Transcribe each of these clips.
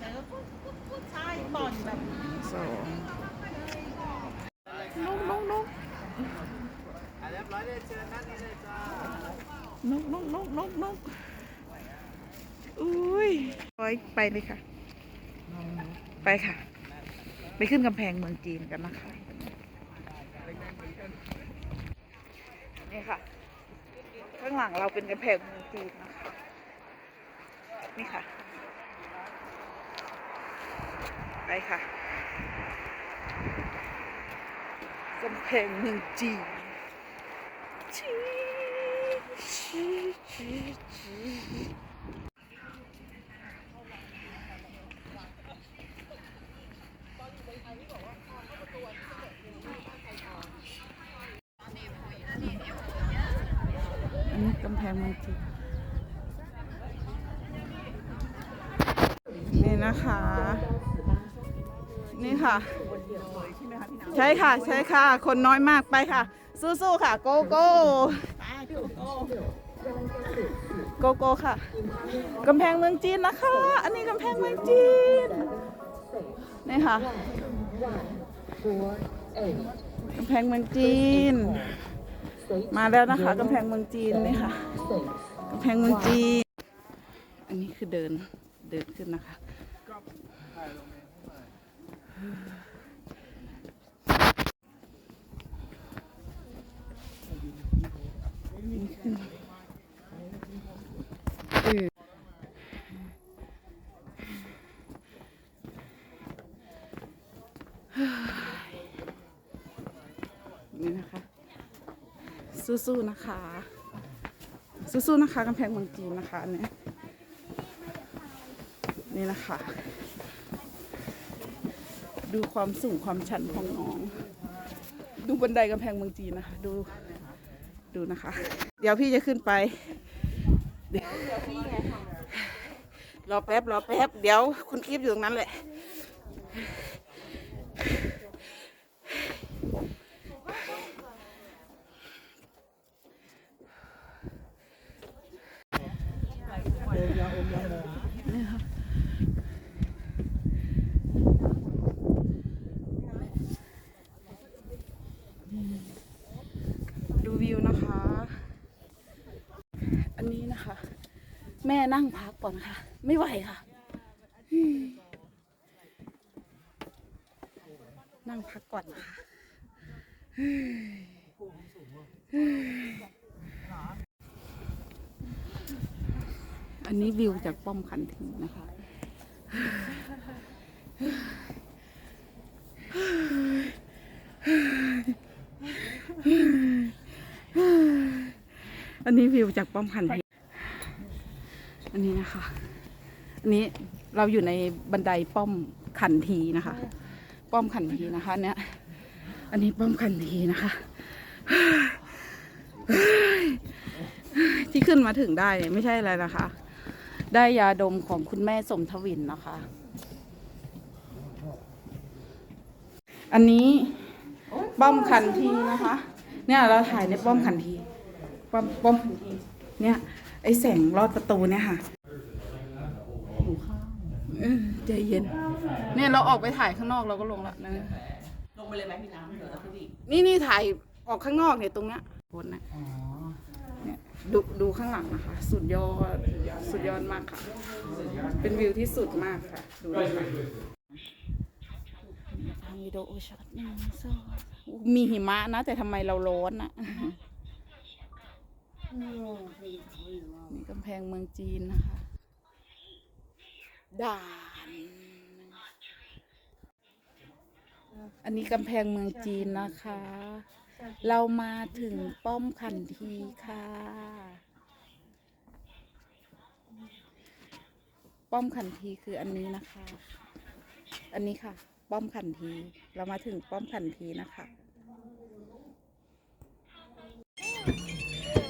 แต่ก็ปุ๊บปุ๊บปุ๊บใช่ต่อนแบบสองนกนกนกนั่งนี่เลยจ้านกนกนกนกนกอุ้ยร้อยไปเลยค่ะ ไปค่ะ ไปขึ้นกำแพงเมืองจีนกันนะคะ นี่ค่ะ ข้างหลังเราเป็นกำแพงเมืองจีนนะคะ นี่ค่ะ ไปค่ะกำแพงเมืองจีนจีจีจีจีอันนี้กำแพงเมืองจีนนี่นะคะ นี่ค่ะ ใช่ค่ะ ใช่ค่ะ คนน้อยมากไปค่ะ สู้ๆค่ะ โกโก้โกโก้ค่ะกำแพงเมืองจีนนะคะ อันนี้กำแพงเมืองจีนนี่ค่ะกำแพงเมืองจีน มาแล้วนะคะกำแพงเมืองจีนนี่ค่ะกำแพงเมืองจีน อันนี้คือเดินเดินขึ้นนะคะเออ นี่นะคะ สู้ๆนะคะ สู้ๆนะคะกำแพงเมืองจีนนะคะเนี่ยนี่นะคะ ดูความสูงความชันของน้อง ดูบันไดกำแพงเมืองจีนนะคะ ดู ดูนะคะ เดี๋ยวพี่จะขึ้นไปเดี๋ยวรอแป๊บรอแป๊บ เดี๋ยวคุณกิฟอยู่ตรงนั้นแหละ ดูวิวนะคะ อันนี้นะคะ แม่นั่งพักก่อนค่ะ ไม่ไหวค่ะ นั่งพักก่อนนะคะ อันนี้วิวจากป้อมคันทีนะคะอันนี้วิวจากป้อมคันทีอั นนี้นะคะอันนี้เราอยู่ในบันไดป้อมขันทีนะคะ ป้อมขันทีนะคะ เนี่ย อันนี้ป้อมขันทีนะคะ ที่ขึ้นมาถึงได้เนี่ยไม่ใช่อะไรนะคะ ได้ยาดมของคุณแม่สมทวินนะคะ อันนี้ป้อมขันทีนะคะ เนี่ยเราถ่ายในป้อมขันทีป้อมป้อมขันทีเนี่ยไอแสงลอดประตูเนี่ยค่ะ เออใจเย็น เนี่ยเราออกไปถ่ายข้างนอกเราก็ลงละนะลงไปเลยไหมพี่น้ำเดี๋ยวเราขึ้นอีกนี่นี่ถ่ายออกข้างนอกเนี่ยตรงเนี้ยบนนะเนี่ยดูดูข้างหลังนะคะ สุดยอดสุดยอดมากค่ะ เป็นวิวที่สุดมากค่ะดูนะคะทำวิดีโอช็อตหนึ่งสองมีหิมะนะ แต่ทำไมเราร้อนอะนี่กำแพงเมืองจีนนะคะ ด่าน อันนี้กำแพงเมืองจีนนะคะ เรามาถึงป้อมขันทีค่ะ ป้อมขันทีคืออันนี้นะคะ อันนี้ค่ะ ป้อมขันที เรามาถึงป้อมขันทีนะคะ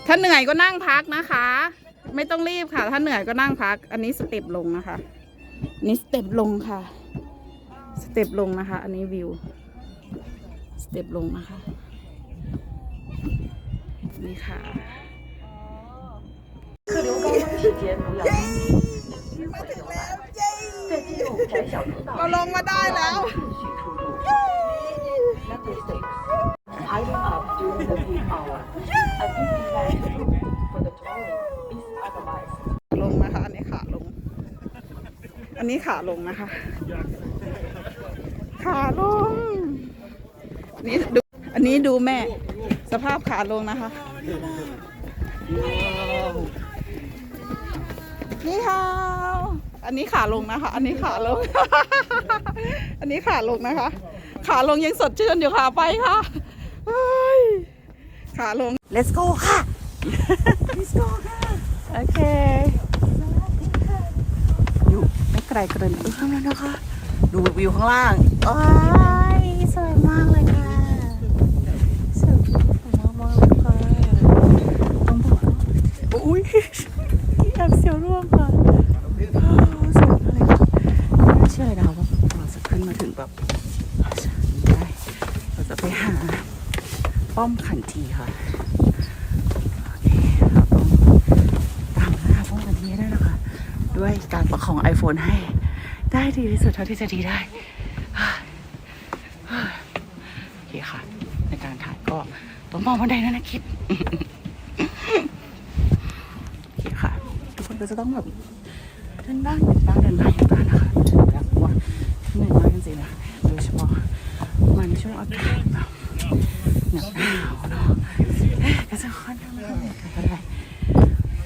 ถ้าเหนื่อยก็นั่งพักนะคะ ไม่ต้องรีบค่ะ ถ้าเหนื่อยก็นั่งพัก อันนี้สเต็ปลงนะคะ นี่สเต็ปลงค่ะ สเต็ปลงนะคะ อันนี้วิว สเต็ปลงนะคะ นี่ค่ะคือเดี๋ยวก็ไม่เจียนหนูอยากเราลงมาได้แล้ว อันนี้ขาลงนะคะ ขาลง อันนี้ดู อันนี้ดูแม่ สภาพขาลงนะคะ นี่ฮาวอันนี้ขาลงนะคะ อันนี้ขาลง อันนี้ขาลงนะคะ ขาลงยังสดชื่นอยู่ค่ะไปค่ะเฮ้ยขาลง let's go ค่ะ let's go ค่ะ โอเคอยู่ ไม่ไกลเกินเอื้อมแล้วนะคะ ดูวิวข้างล่างโอ้ยสวยมากเลยค่ะสวยมากมากเลยค่ะต้องบอกอุ้ยแอบเสียวร่วงค่ะอ้าวสวยมากเลยค่ะไม่น่าเชื่อเลยนะคะว่าเราจะขึ้นมาถึงแบบได้เราจะไปหาป้อมขันทีค่ะโอเคเราต้องตามหาป้อมขันทีให้ได้นะคะ ด้วยการประคอง iPhone ให้ ได้ดีที่สุดเท่าที่จะดีได้โอเคค่ะ ในการถ่ายก็ต้องมองบันไดนะนะคิดโอเคค่ะ ทุกคนก็จะต้องแบบเดินบ้างเดินบ้างเดินบ้างอยู่บ้านนะคะแล้วว่าเหนื่อยมากจริงๆนะโดยเฉพาะมันช่วงอากาศแบบหนาวเนาะก็จะค่อนข้างไม่ค่อยเหนื่อยเท่าไหร่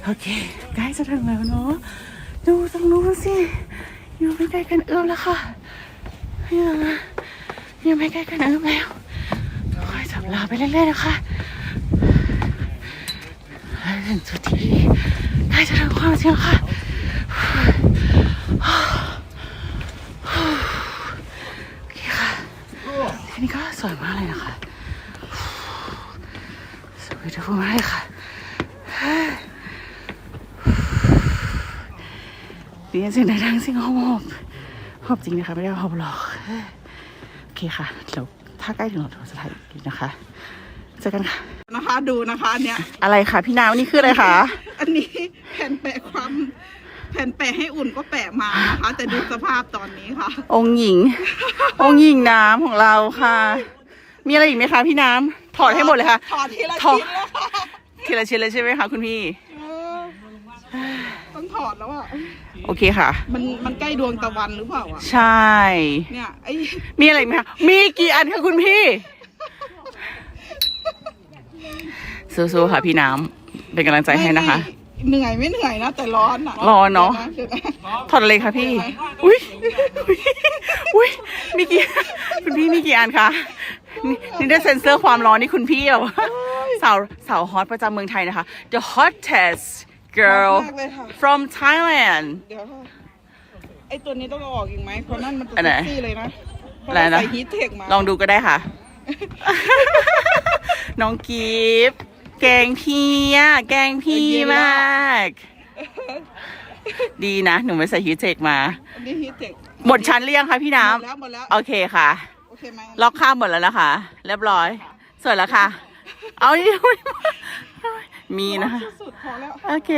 โอเคใกล้จะถึงแล้วเนาะ ดูตรงนู้นสิอยู่ไม่ใกล้กันเอื้อมแล้วค่ะยังยังไม่ใกล้กันเอื้อมแล้วค่อยจับลาไปเรื่อยๆนะคะถึงจุดที่ใกล้จะถึงความจริงแล้วค่ะโอเคค่ะที่นี่ก็สวยมากเลยนะคะสวยทุกมากเลยค่ะ ดีจริงดังๆสิงหอบหอบจริงนะคะ ไม่ได้หอบหรอกโอเคค่ะเดี๋ยวถ้าใกล้ถึงเราจะถ่ายอีกนะคะเจอกันค่ะนะคะดูนะคะอันเนี้ยอะไรคะพี่นาวนี่คืออะไรคะอันนี้แผ่นแปะความแผ่นแปะให้อุ่นก็แปะมานะคะแต่ดูสภาพตอนนี้ค่ะ องค์หญิง องค์หญิงน้ำของเราค่ะ มีอะไรอีกไหมคะพี่น้ำถอดให้หมดเลยค่ะถอดทีละถอชิ้ดนแล้วค่ะทีละชิ้นเลยใช่ไหมคะคุณพี่เออต้องถอดแล้วอะ โอเคค่ะ มันมันใกล้ดวงตะวันหรือเปล่าอะใช่ เนี่ยไอ้มีอะไรอีกไหมคะมีกี่อันคะคุณพี่ สู้ๆค่ะพี่น้ำเป็นกำลังใจให้นะคะเหนื่อยไม่เหนื่อยนะแต่ร้อนอะร้อนเนอะ ดี๋ยวนะถอดเลยค่ะพี่ อุ้ยอุ๊ยอุ้ยมีกี่คุณพี่มีกี่อันคะนี่นี่ได้เซ็นเซอร์ความร้อนนี่คุณพี่เหรอสาวสาวฮอตประจำเมืองไทยนะคะ the hottest girl มากเลยค่ะ from Thailand เดี๋ยวค่ะไอ้ตัวนี้ต้องเอาออกอีกไหมเพราะนั่นมันตัวอันไหนเซ็กซี่เลยนะเพราะอะไรเรานะ ใส่ฮีทเทคมาลองดูก็ได้ค่ะ น้องกีฟแกงพี่อะแกงพี่มาก ดีนะ หนูไม่ใส่ฮีทเทคมา อันนี้ฮีทเทคหมดชั้นเรียงคะพี่น้หมดแล้วหมดแล้วำ โอเคค่ะ โอเคไหมล็อกข้ามหมดแล้วนะคะ เรียบร้อย สวยแล้วค่ะ เอาอีก มีนะคะ สุดๆพอแล้ว โอเค